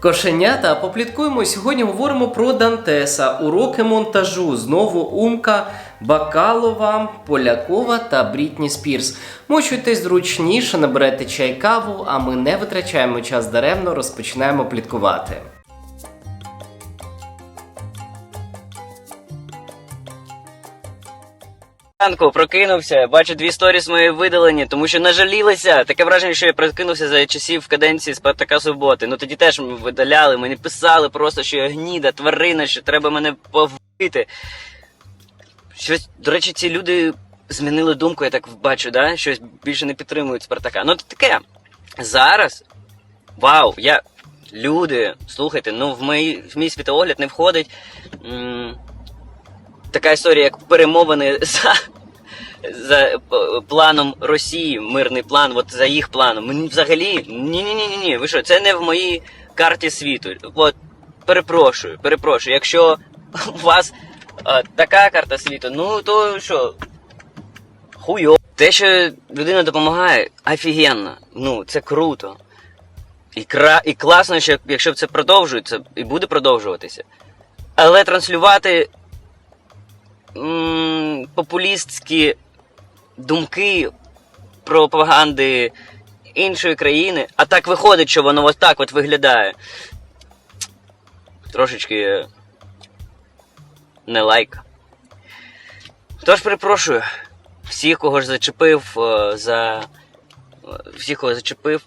Кошенята, попліткуємо. Сьогодні говоримо про Дантеса, уроки монтажу. Знову Умка, Бакалова, Полякова та Брітні Спірс. Мочуйтесь зручніше, наберете чай каву, а ми не витрачаємо час даремно, розпочинаємо пліткувати. Ранку прокинувся, бачу дві сторіс мої видалені, тому що нажалілися. Таке враження, що я прокинувся за часів каденції Спартака Суботи. Ну тоді теж видаляли, мені писали просто, що я гніда, тварина, що треба мене повбити. Щось, до речі, ці люди змінили думку, я так бачу, да? щось більше не підтримують Спартака. Ну то таке. Зараз. Вау, я. Люди, слухайте, ну в мій, в мій світоогляд не входить. М- така історія, як перемовини за, за планом Росії, мирний план, от за їх планом. Взагалі ні, ні, ні, ні, ні. Ви що, це не в моїй карті світу. От перепрошую, перепрошую. Якщо у вас е, така карта світу, ну то що? Хуйо. Те, що людина допомагає, офігенно. Ну, це круто. І, кра... і класно, що якщо це продовжується і буде продовжуватися. Але транслювати популістські думки пропаганди іншої країни, а так виходить, що воно ось так от виглядає. Трошечки не лайк. Тож перепрошую всіх, кого ж зачепив е, за. Всіх, кого зачепив.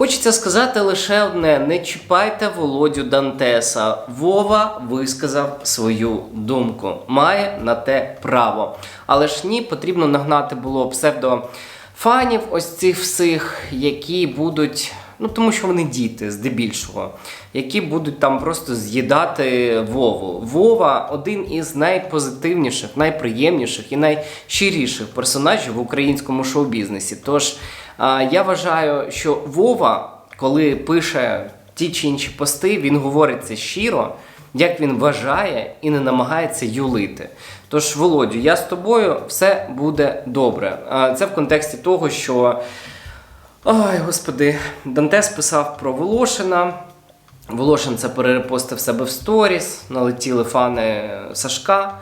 Хочеться сказати лише одне: не чіпайте Володю Дантеса. Вова висказав свою думку. Має на те право. Але ж ні, потрібно нагнати було псевдофанів, ось цих всіх, які будуть. Ну, тому що вони діти, здебільшого, які будуть там просто з'їдати Вову. Вова один із найпозитивніших, найприємніших і найщиріших персонажів в українському шоу-бізнесі. Тож я вважаю, що Вова, коли пише ті чи інші пости, він говорить це щиро, як він вважає і не намагається юлити. Тож, Володю, я з тобою все буде добре. Це в контексті того, що. Ой, господи, Дантес писав про Волошина. Волошин це перерепостив себе в сторіс, налетіли фани Сашка.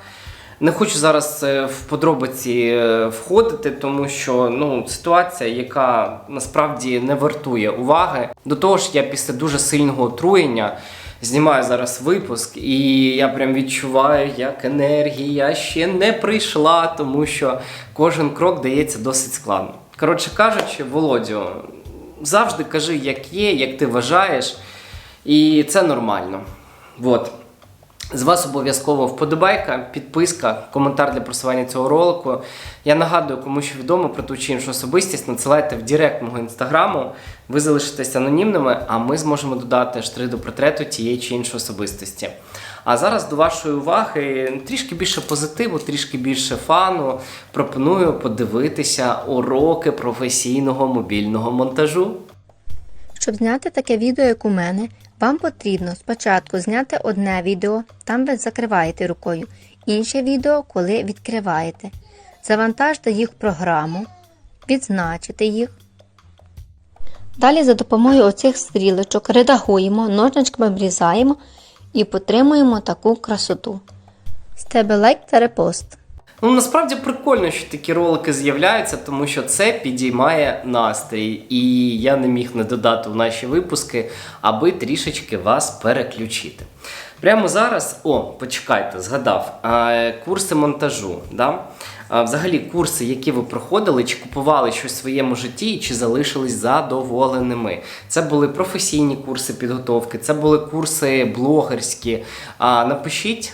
Не хочу зараз е, в подробиці е, входити, тому що ну, ситуація, яка насправді не вартує уваги. До того ж, я після дуже сильного отруєння знімаю зараз випуск, і я прям відчуваю, як енергія ще не прийшла, тому що кожен крок дається досить складно. Коротше кажучи, Володю, завжди кажи, як є, як ти вважаєш, і це нормально. Вот. З вас обов'язково вподобайка, підписка, коментар для просування цього ролику. Я нагадую, кому що відомо про ту чи іншу особистість, надсилайте в директ мого інстаграму. Ви залишитесь анонімними, а ми зможемо додати штрих до портрету тієї чи іншої особистості. А зараз до вашої уваги трішки більше позитиву, трішки більше фану. Пропоную подивитися уроки професійного мобільного монтажу. Щоб зняти таке відео, як у мене, вам потрібно спочатку зняти одне відео, там ви закриваєте рукою, інше відео, коли відкриваєте. Завантажте їх в програму, відзначите їх. Далі за допомогою оцих стрілочок редагуємо, ножничками обрізаємо і потримуємо таку красоту. З тебе лайк та репост. Ну, насправді прикольно, що такі ролики з'являються, тому що це підіймає настрій, і я не міг не додати в наші випуски, аби трішечки вас переключити. Прямо зараз, о, почекайте, згадав, курси монтажу. Да? Взагалі, курси, які ви проходили, чи купували щось в своєму житті, чи залишились задоволеними. Це були професійні курси підготовки, це були курси блогерські. Напишіть.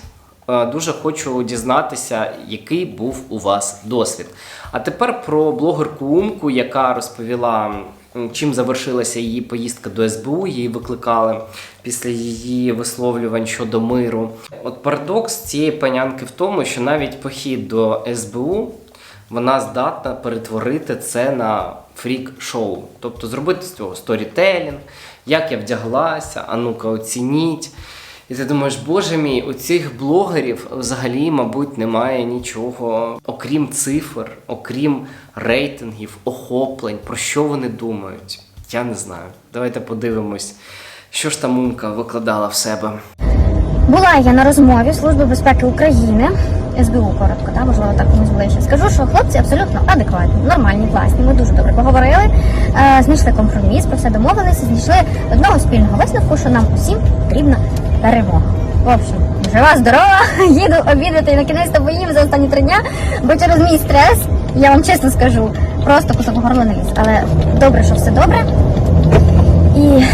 Е, Дуже хочу дізнатися, який був у вас досвід. А тепер про блогерку Умку, яка розповіла, чим завершилася її поїздка до СБУ. Її викликали після її висловлювань щодо миру. От парадокс цієї панянки в тому, що навіть похід до СБУ вона здатна перетворити це на фрік-шоу, тобто зробити з цього сторітелінг, як я вдяглася, а ну-ка оцініть. І ти думаєш, боже мій, у цих блогерів взагалі, мабуть, немає нічого, окрім цифр, окрім рейтингів, охоплень, про що вони думають. Я не знаю. Давайте подивимось, Що ж та мумка викладала в себе? Була я на розмові Служби безпеки України, СБУ коротко, да, можливо, так комусь ближче. Скажу, що хлопці абсолютно адекватні, нормальні, класні. Ми дуже добре поговорили, е, знайшли компроміс, про все домовилися, знайшли одного спільного висновку, що нам усім потрібна перемога. В общем, жива, здорова, їду обідати і на кінець то поїм за останні три дня, бо через мій стрес, я вам чесно скажу, просто кусок горла не ліз. Але добре, що все добре. І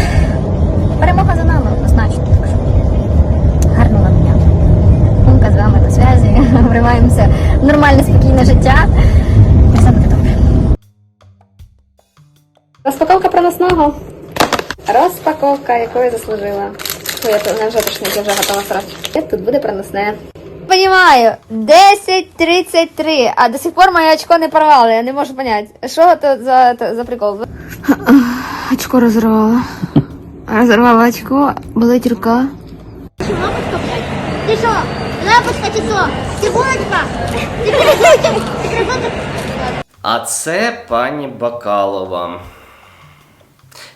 перемога за нами однозначно. Так дня. Умка з вами на зв'язі. Вриваємося в нормальне спокійне життя. І все буде добре. Розпаковка проносного. Розпаковка, яку я заслужила. Ой, я то не вже тошнить, я вже готова срати. І тут буде проносне. Понимаю, 10.33, а до сих пор моє очко не порвали, я не можу поняти. Що це за, за прикол? Очко розорвала. Розорвала очко, болить рука. Лампочка, блядь. Ты что? Лампочка, ты что? Секундочка. Микрофон. А це пані Бакалова.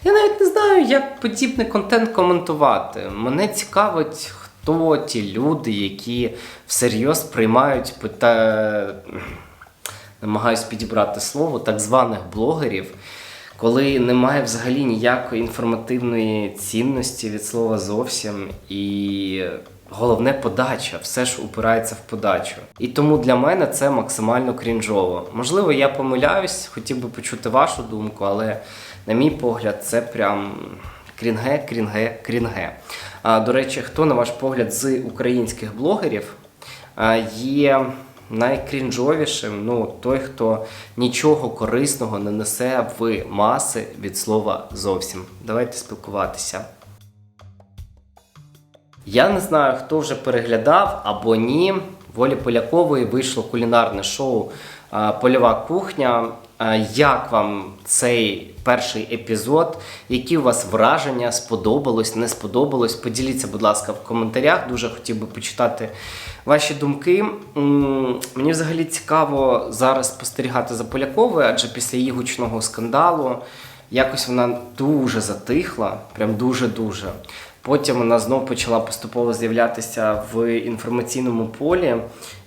Я навіть не знаю, як подібний контент коментувати. Мене цікавить, хто ті люди, які всерйоз приймають пита... намагаюсь підібрати слово, так званих блогерів, коли немає взагалі ніякої інформативної цінності від слова зовсім. І головне подача, все ж упирається в подачу. І тому для мене це максимально крінжово. Можливо, я помиляюсь, хотів би почути вашу думку, але на мій погляд, це прям крінге, крінге, крінге. А, до речі, хто, на ваш погляд, з українських блогерів є найкрінжовішим, ну, той, хто нічого корисного не несе в маси від слова зовсім. Давайте спілкуватися. Я не знаю, хто вже переглядав або ні. Волі Полякової вийшло кулінарне шоу Польова кухня. Як вам цей перший епізод? Які у вас враження? Сподобалось, не сподобалось? Поділіться, будь ласка, в коментарях. Дуже хотів би почитати ваші думки. Мені взагалі цікаво зараз спостерігати за Поляковою, адже після її гучного скандалу якось вона дуже затихла, прям дуже-дуже. Потім вона знов почала поступово з'являтися в інформаційному полі,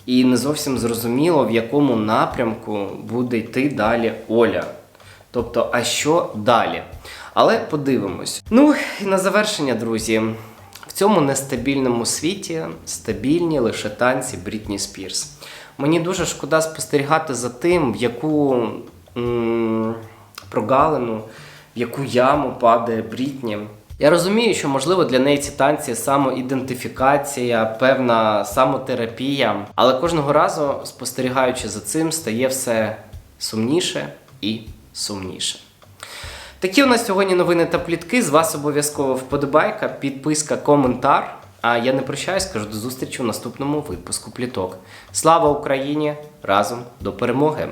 і не зовсім зрозуміло, в якому напрямку буде йти далі Оля. Тобто, а що далі? Але подивимось. Ну і на завершення, друзі. В цьому нестабільному світі стабільні лише танці Брітні Спірс. Мені дуже шкода спостерігати за тим, в яку м- прогалину, в яку яму падає Брітні. Я розумію, що можливо для неї ці танці самоідентифікація, певна самотерапія, але кожного разу, спостерігаючи за цим, стає все сумніше і сумніше. Такі у нас сьогодні новини та плітки. З вас обов'язково вподобайка, підписка, коментар. А я не прощаюсь, кажу до зустрічі у наступному випуску пліток. Слава Україні! Разом до перемоги!